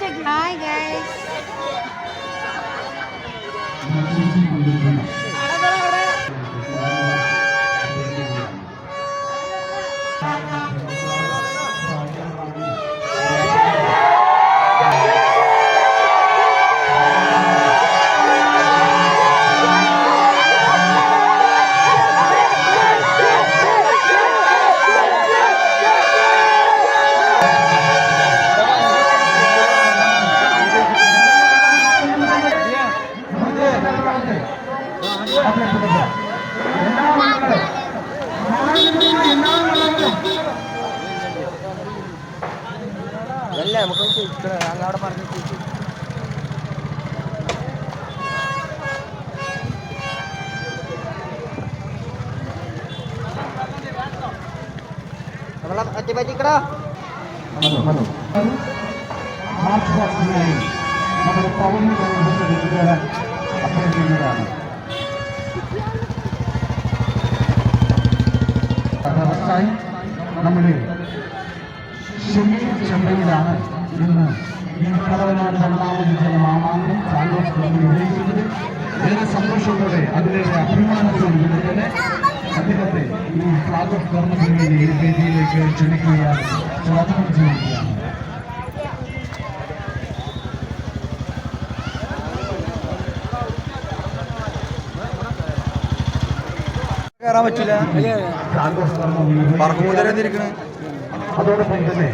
അവരെ check March ഫസ്റ്റിനായി നമ്മുടെ കൂട്ടുകാരൻ അപ്പുറം ചെയ്യുന്നതാണ് വ്യവസായി നമ്മുടെ ഷെമീർ ചെമ്പയിലാണ് ഇന്ന് ഈ കടവനാട് രണ്ടാമത് മാമാങ്കം സാങ്കോസ് ക്ലബിൽ വിജയിക്കുന്നത് ഏറെ സന്തോഷത്തോടെ അതിലേറെ അഭിമാനത്തോടെ തന്നെ ഓഫ് ഗവൺമെന്റിന്റെ ഈ വേദിയിലേക്ക് ക്ഷണിക്കുകയാണ് സ്വാഗതം ചെയ്യുകയാണ് കയറാൻ പറ്റില്ല ഓഫ് ഗവൺമെന്റ് പറക്കുമുതലെന്തിരിക്കണ് അതോടൊപ്പം തന്നെ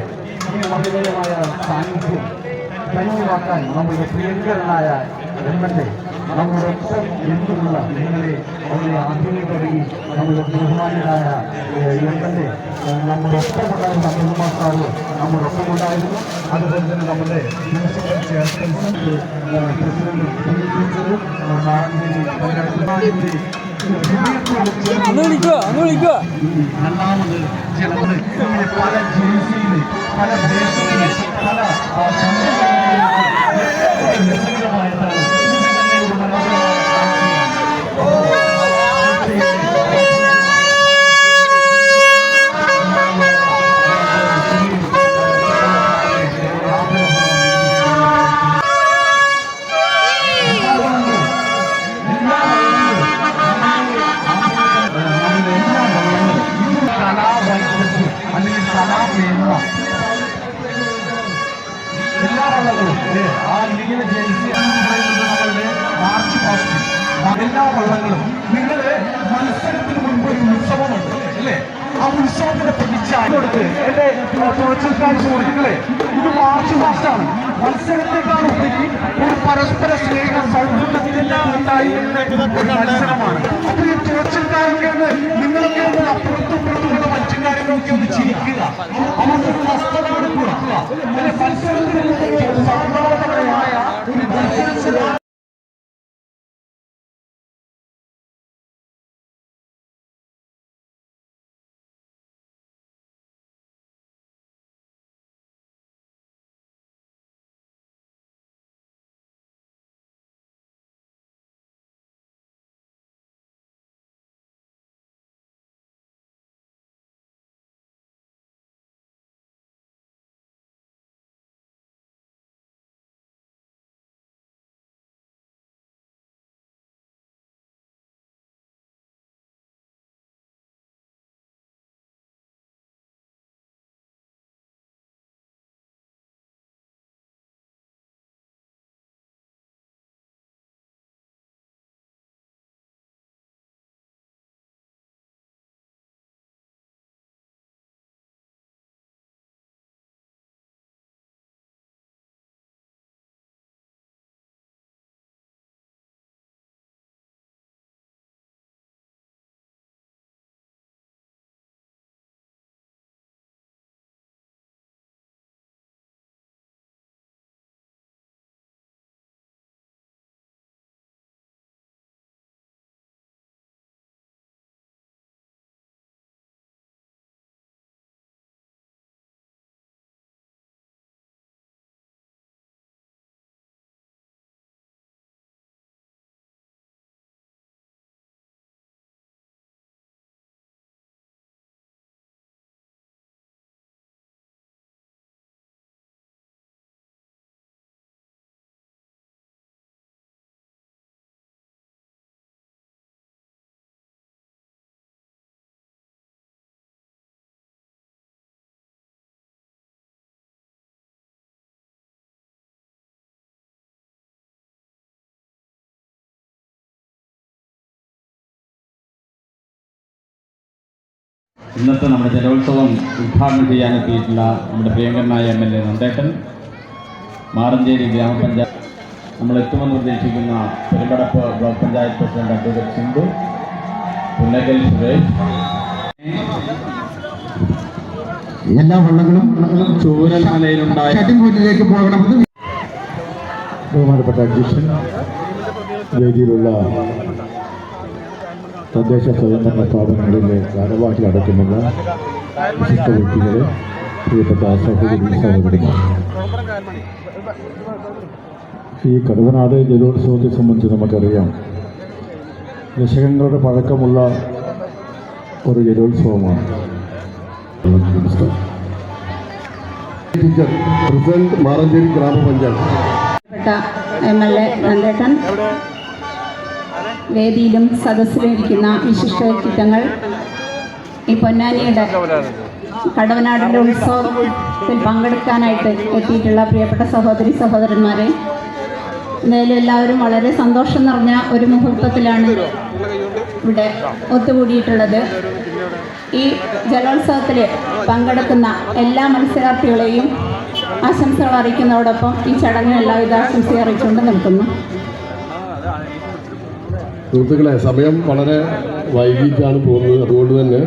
ഈ മഹിളമായ സാന്നിധ്യം ധന്യമാക്കാൻ നമ്മുടെ പ്രിയങ്കരനായ എം എൽ എ നമ്മുടെ ഒപ്പം എന്തുള്ള നിങ്ങളെ അവരെ ആദ്യമേ തുടങ്ങി നമ്മുടെ ബഹുമാനായ എം എൽ എ നമ്മുടെ ഒപ്പമുണ്ടായിരുന്ന അബ്ദുൽമാസാറ് നമ്മുടെ ഒപ്പമുണ്ടായിരുന്നു. അതുപോലെ തന്നെ നമ്മുടെ പ്രിൻസിപ്പൽ ചെയർപേഴ്സൺ പ്രസിഡന്റ് നാടിന്റെ അന്ന് വിളിക്കുക അന്ന് വിളിക്കുക രണ്ടാമത് പല ജേഴ്സിയിൽ പല ദേശങ്ങളിൽ പല കലാവൈദ്യത്തിൽ അല്ലെങ്കിൽ കലാമേന്മ എല്ലാ വള്ളങ്ങളും ആ നമ്മളുടെ മാർച്ച് ഫസ്റ്റ് എല്ലാ വള്ളങ്ങളും നിങ്ങൾ മത്സരത്തിന് മുൻപ് ഒരു ഉത്സവമുണ്ട് അല്ലേ ആ ഉത്സവത്തിന്റെ പ്രതിച്ഛായ എന്റെ തുറച്ചിൽക്കാർ സുഹൃത്തുക്കളെ ഇത് മാർച്ച് ഫാസ്റ്റാണ് മത്സരത്തെക്കാൾ ഒരു പരസ്പര സ്നേഹ സൗഹൃദത്തിന്റെ മത്സരമാണ് ಸಂಸ್ಕೃತಿ ഇന്നത്തെ നമ്മുടെ ജലോത്സവം ഉദ്ഘാടനം ചെയ്യാനെത്തിയിട്ടുള്ള നമ്മുടെ പ്രിയങ്കരനായ എം എൽ എ നന്ദേട്ടൻ. മാറഞ്ചേരി ഗ്രാമപഞ്ചായത്ത് നമ്മൾ എത്തുമെന്ന് പ്രതീക്ഷിക്കുന്ന Perumpadappu block panchayat president advocate Sindhu. Punnakal Suresh. എല്ലാ വള്ളങ്ങളും ചൂരൽമലയിലുണ്ടായ പോകണമെന്ന് ബഹുമാനപ്പെട്ട അധ്യക്ഷൻ വേദിയിലുള്ള തദ്ദേശ സ്വയംഭരണ സ്ഥാപനങ്ങളിലെ ഭാരവാഹി അടക്കമുള്ള വിശിഷ്ട വ്യക്തികളെ പ്രിയപ്പെട്ട സഹോദരി സഹോദരിമാർ. ഈ കടുവനാട് ജലോത്സവത്തെ സംബന്ധിച്ച് നമുക്കറിയാം. ദശകങ്ങളുടെ പഴക്കമുള്ള ഒരു ജലോത്സവമാണ്. പ്രസിഡന്റ് മാറഞ്ചേരി ഗ്രാമപഞ്ചായത്ത്. എം എൽ എ നന്ദേട്ടൻ. വേദിയിലും സദസ്സിലും ഇരിക്കുന്ന വിശിഷ്ട വ്യക്തിത്വങ്ങൾ ഈ പൊന്നാനിയുടെ കടവനാടിന്റെ ഉത്സവത്തിൽ പങ്കെടുക്കാനായിട്ട് എത്തിയിട്ടുള്ള പ്രിയപ്പെട്ട സഹോദരി സഹോദരന്മാരെ എന്തായാലും വളരെ സന്തോഷം നിറഞ്ഞ ഒരു മുഹൂർത്തത്തിലാണ് ഇവിടെ ഒത്തുകൂടിയിട്ടുള്ളത്. ഈ ജലോത്സവത്തിൽ പങ്കെടുക്കുന്ന എല്ലാ മത്സരാർത്ഥികളെയും ആശംസകൾ അറിയിക്കുന്നതോടൊപ്പം ഈ ചടങ്ങിന് എല്ലാവിധ ആശംസയും അറിയിച്ചുകൊണ്ട് നിൽക്കുന്നു സുഹൃത്തുക്കളെ സമയം വളരെ വൈകിട്ടാണ് പോകുന്നത്. അതുകൊണ്ട് തന്നെ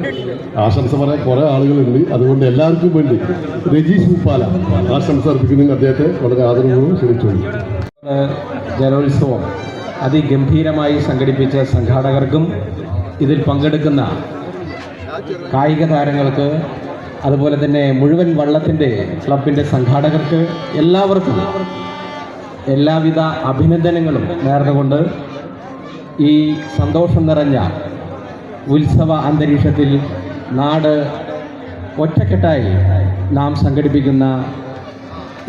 ആശംസ പറയാൻ കുറേ ആളുകളുണ്ട്. അതുകൊണ്ട് എല്ലാവർക്കും വേണ്ടി രജീഷ് ഉപ്പാല ആശംസ അർപ്പിക്കുന്നതിന് അദ്ദേഹത്തെ വളരെ ആദരവോടും ക്ഷണിച്ചു ജലോത്സവം അതിഗംഭീരമായി സംഘടിപ്പിച്ച സംഘാടകർക്കും ഇതിൽ പങ്കെടുക്കുന്ന കായിക താരങ്ങൾക്ക് അതുപോലെ തന്നെ മുഴുവൻ വള്ളത്തിന്റെ ക്ലബിന്റെ സംഘാടകർക്ക് എല്ലാവർക്കും എല്ലാവിധ അഭിനന്ദനങ്ങളും നേർന്നുകൊണ്ട് ഈ സന്തോഷം നിറഞ്ഞ ഉത്സവ അന്തരീക്ഷത്തിൽ നാട് ഒറ്റക്കെട്ടായി നാം സംഘടിപ്പിക്കുന്ന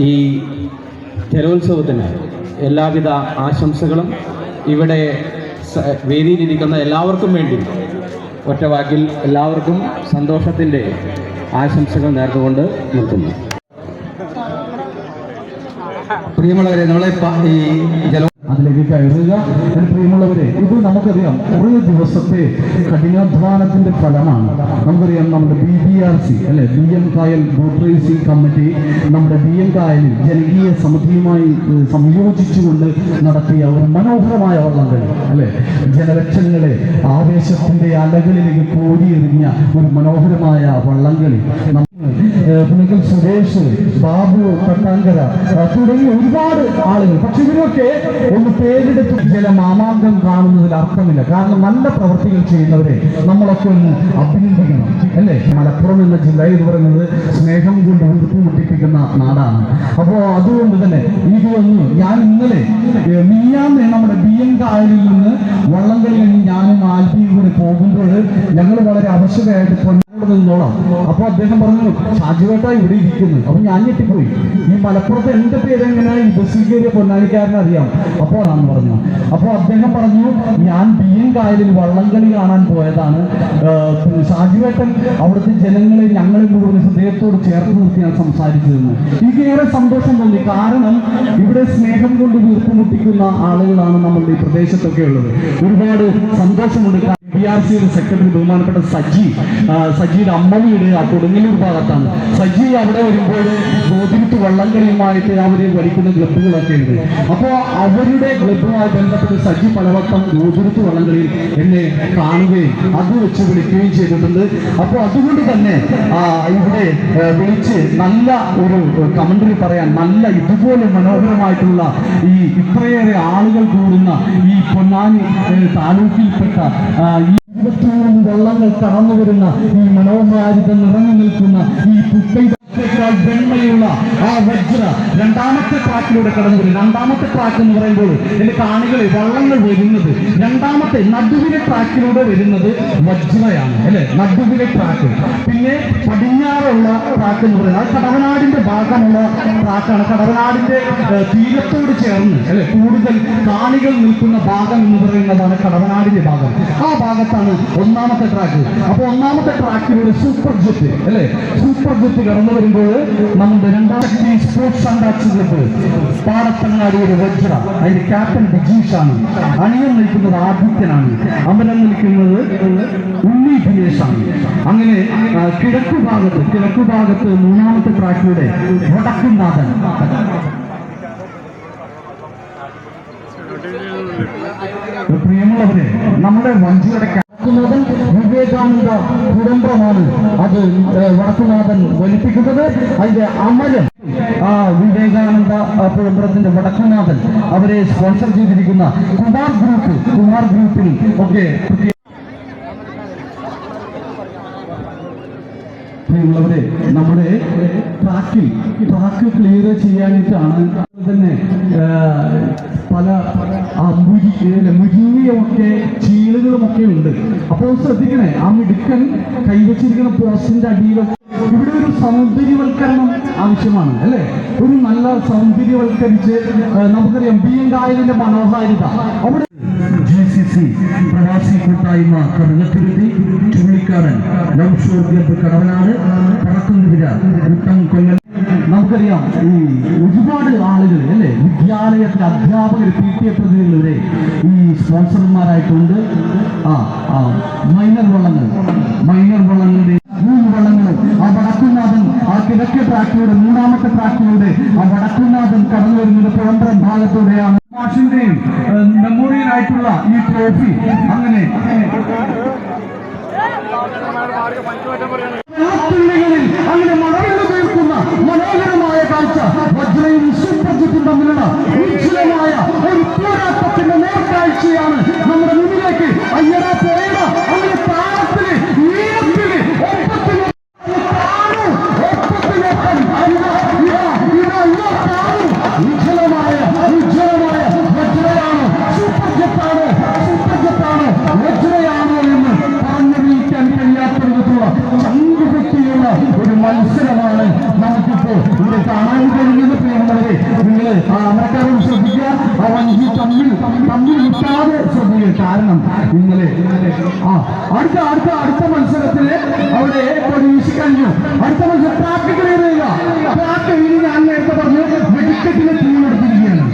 ഈ ജലോത്സവത്തിന് എല്ലാവിധ ആശംസകളും ഇവിടെ വേദിയിലിരിക്കുന്ന എല്ലാവർക്കും വേണ്ടി ഒറ്റവാക്കിൽ എല്ലാവർക്കും സന്തോഷത്തിന്റെ ആശംസകൾ നേർന്നുകൊണ്ട് നിർത്തുന്നു. പ്രിയമുള്ളവരെ നമ്മളെ ഈ ജലം അതിലേക്ക് കയറുക. എന്റെ പ്രിയമുള്ളവരെ ഇത് നമുക്കറിയാം കുറേ ദിവസത്തെ കഠിനാധ്വാനത്തിന്റെ ഫലമാണ്. നമുക്കറിയാം നമ്മുടെ ബി ബി ആർ സി അല്ലെ? ബി എം കായൽ ബോട്ട് കമ്മിറ്റി നമ്മുടെ ബി എം കായലിൽ ജനകീയ സമിതിയുമായി സംയോജിച്ചുകൊണ്ട് നടത്തിയ ഒരു മനോഹരമായ വള്ളംകളി അല്ലെ? ജനലക്ഷങ്ങളെ ആവേശത്തിന്റെ അലകളിലേക്ക് കോരിയെറിഞ്ഞ ഒരു മനോഹരമായ വള്ളംകളി. പുനക്കൽ സുരേഷ് ബാബു പട്ടാങ്കര തുടങ്ങി ഒരുപാട് ആളുകൾ. പക്ഷെ ഇവരൊക്കെ ഒന്ന് പേരെടുത്ത് ചില മാമാങ്കം കാണുന്നതിൽ അർത്ഥമില്ല. കാരണം നല്ല പ്രവർത്തികൾ ചെയ്യുന്നവരെ നമ്മളൊക്കെ ഒന്ന് അഭിനന്ദിക്കണം അല്ലേ? മലപ്പുറം എന്ന ജില്ല എന്ന് പറയുന്നത് സ്നേഹം കൊണ്ട് ഉറപ്പുമുട്ടിപ്പിക്കുന്ന നാടാണ്. അപ്പോൾ അതുകൊണ്ട് തന്നെ ഇതൊന്ന് ഞാൻ ഇന്നലെ മിയാന്ന് നമ്മുടെ ബി എം കായലിൽ നിന്ന് വള്ളംകളി കഴിഞ്ഞ് ഞാനും ആൽബിയും കൂടി പോകുമ്പോൾ ഞങ്ങൾ വളരെ അവശതയായിട്ട് നിന്നോളാം അപ്പൊ അദ്ദേഹം പറഞ്ഞു ഷാജുവേട്ട ഇവിടെ ഇരിക്കുന്നു. അപ്പൊ ഞാൻ ഞെട്ടിപ്പോയി. ഈ മലപ്പുറത്ത് എന്റെ പേര് എങ്ങനെ ഈ ബസ്സിൽ കയറിയ പൊന്നാനിക്കാരനെ അറിയാം. അപ്പോൾ ആണെന്ന് പറഞ്ഞു അപ്പോൾ അദ്ദേഹം പറഞ്ഞു ഞാൻ ബിയൻ കായലിൽ വള്ളംകളി കാണാൻ പോയതാണ്. ഷാജുവേട്ടൻ അവിടുത്തെ ജനങ്ങളെ ഞങ്ങളെ മുഴുവൻ ഹൃദയത്തോട് ചേർത്ത് നിർത്തിയാണ് സംസാരിച്ചതെന്ന്. എനിക്ക് ഏറെ സന്തോഷം തോന്നി. കാരണം ഇവിടെ സ്നേഹം കൊണ്ട് വീർപ്പുമുട്ടിക്കുന്ന ആളുകളാണ് നമ്മളുടെ ഈ പ്രദേശത്തൊക്കെ ഉള്ളത്. ഒരുപാട് സന്തോഷമുണ്ട്. ബി ആർ സിയുടെ സെക്രട്ടറി ബഹുമാനപ്പെട്ട സജി സജിയുടെ അമ്മ വീട് ആ കൊടുങ്ങല്ലൂർ ഭാഗത്താണ്. സജി അവിടെ വരുമ്പോൾ ഗോതിരിട്ട് വള്ളംകളിയുമായിട്ട് അവർ വലിക്കുന്ന ക്ലബ്ബുകളൊക്കെ ഉണ്ട്. അപ്പോൾ അവരുടെ ക്ലബ്ബുമായി ബന്ധപ്പെട്ട് സജി പലവട്ടം ഗോതിരിട്ട് വള്ളംകളിയിൽ എന്നെ കാണുകയും അത് വെച്ച് വിളിക്കുകയും ചെയ്തിട്ടുണ്ട്. അപ്പോൾ അതുകൊണ്ട് തന്നെ ഇവിടെ വിളിച്ച് നല്ല ഒരു കമന്ററി പറയാൻ നല്ല ഇതുപോലെ മനോഹരമായിട്ടുള്ള ഈ ഇത്രയേറെ ആളുകൾ കൂടുന്ന ഈ പൊന്നാനി താലൂക്കിൽപ്പെട്ട ഈ വള്ളങ്ങൾ കടന്നു വരുന്ന ഈ മനോഹാരിത നിറഞ്ഞു നിൽക്കുന്ന ഈ പുക്കൈതേക്കാൾ വെണ്മയുള്ള ആ വജ്ര രണ്ടാമത്തെ ട്രാക്കിലൂടെ കടന്നു വരും രണ്ടാമത്തെ ട്രാക്ക് എന്ന് പറയുമ്പോൾ എന്റെ കാണികൾ വള്ളങ്ങൾ വരുന്നത്. രണ്ടാമത്തെ നടുവിലെ ട്രാക്കിലൂടെ വരുന്നത് വജ്രയാണ് അല്ലെ? നടുവിലെ ട്രാക്ക്. പിന്നെ പടിഞ്ഞാറുള്ള ട്രാക്ക് എന്ന് പറയുന്നത്. അത് കടവനാടിന്റെ ഭാഗമുള്ള ട്രാക്കാണ്. കടവനാടിന്റെ തീരത്തോട് ചേർന്ന് അല്ലെ? കൂടുതൽ കാണികൾ നിൽക്കുന്ന ഭാഗം എന്ന് പറയുന്നതാണ് കടവനാടിന്റെ ഭാഗം. ആ ഭാഗത്താണ് ഒന്നാമത്തെ ട്രാക്ക്. അപ്പൊ ഒന്നാമത്തെ ട്രാക്കിലൂടെ സൂപ്പർ ജെറ്റ് അല്ലെ? സൂപ്പർ ജെറ്റ് കടന്നു വരുമ്പോൾ നമ്മുടെ രണ്ടാമത്തെ സ്പോർട്സ് ആൻഡ് ആക്ഷൻ ക്ലബ്ബ് പാടത്തങ്ങാടിയുടെ വജ്ര അതിന്റെ ക്യാപ്റ്റൻ ബിജീഷാണ് അണിയം നിൽക്കുന്നത് ആദിത്യനാണ്. അമരം നിൽക്കുന്നത് ഉണ്ണി ദിനേശാണ് അങ്ങനെ കിഴക്ക് ഭാഗത്ത് കിഴക്ക് ഭാഗത്ത് മൂന്നാമത്തെ ട്രാക്കിലൂടെ വടക്കുംനാഥൻ. പ്രിയമുള്ളവരെ നമ്മുടെ വഞ്ചിയുടെ വടക്കുനാഥൻ വിവേകാനന്ദ കുടുംബമാണ് അത് വടക്കുനാഥൻ വലിപ്പിക്കുന്നത്. അതിന്റെ അമരം ആ വിവേകാനന്ദ കുടുംബത്തിന്റെ വടക്കുനാഥൻ അവരെ സ്പോൺസർ ചെയ്തിരിക്കുന്ന കുമാർ ഗ്രൂപ്പ് കുമാർ ഗ്രൂപ്പിൽ ഒക്കെ പ്രിയമുള്ളവരെ നമ്മുടെ ട്രാക്കിൽ ട്രാക്ക് ക്ലിയർ ചെയ്യാനായിട്ടാണ് തന്നെ പല മുരിങ്ങയൊക്കെ ചീളുകളുമൊക്കെ ഉണ്ട്. അപ്പോൾ ശ്രദ്ധിക്കണേ ആ മിടുക്കൻ കൈവച്ചിരിക്കുന്ന പോസ്റ്റിന്റെ അടിയിലൊക്കെ ഇവിടെ ഒരു സൗന്ദര്യവൽക്കരണം ആവശ്യമാണ് അല്ലേ? ഒരു നല്ല സൗന്ദര്യവൽക്കരിച്ച് നമുക്കറിയാം ബി എൻ കായലിന്റെ മനോഹാരിത. അവിടെ ജി പ്രവാസി കൂട്ടായ്മ കറുകത്തിരുത്തി ചുള്ളിക്കാരൻ ക്ലബ്ബ് കടവനാട് പറക്കുന്നിര മുട്ടം കൊല്ലം നമുക്കറിയാം ഈ ഒരുപാട് ആളുകൾ അല്ലേ? വിദ്യാലയത്തിലെ അധ്യാപകർ പി ടി എ പ്രതിനിധികളെ ഈ സ്പോൺസർമാരായിട്ടുണ്ട്. ആ ആ മൈനർ വള്ളങ്ങൾ മൈനർ വള്ളങ്ങളുടെ മൂന്ന് വള്ളങ്ങൾ ആ വടക്കുന്നാഥൻ ആ കിഴക്കേ ട്രാക്കിലൂടെ മൂന്നാമത്തെ ട്രാക്കിലൂടെ ആ വടക്കുന്നാഥൻ കടന്നു വരുന്നത് പുറമ്പുറം ഭാഗത്തൂടെയാണ്. മാഷിന്റെയും മെമ്മോറിയൽ ആയിട്ടുള്ള ഈ ട്രോഫി അങ്ങനെ. ആ അമരക്കാരോട് ശ്രദ്ധിക്കുക. അവൻ ഈ തമ്മിൽ തമ്മിൽ വിട്ടാതെ ശ്രദ്ധിക്കുക. കാരണം ഇന്നലെ ആ അടുത്ത അടുത്ത അടുത്ത മത്സരത്തിൽ അവിടെ പ്രതീക്ഷ കഴിഞ്ഞു. അടുത്ത മത്സരം ക്ലിയർ ചെയ്യുക ഇനി ഞാൻ നേരത്തെ പറഞ്ഞു വെടിക്കെട്ടിന് ടീം എടുത്തിരിക്കുകയാണ്.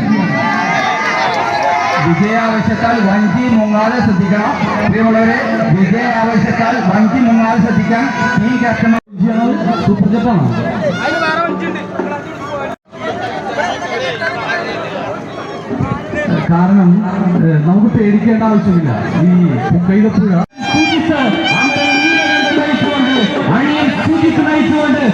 വിജയാവശ്യത്താൽ വഞ്ചി മുങ്ങാതെ ശ്രദ്ധിക്കണം. പ്രിയമുള്ളവരെ വിജയാവശ്യത്താൽ വഞ്ചി മുങ്ങാതെ ശ്രദ്ധിക്കാൻ ഈ കസ്റ്റമർ സൂപ്പർ കാരണം നമുക്ക് പേടിക്കേണ്ട ആവശ്യമില്ല. ഈ പുക്കയിലപ്പുഴ നയിച്ചുകൊണ്ട്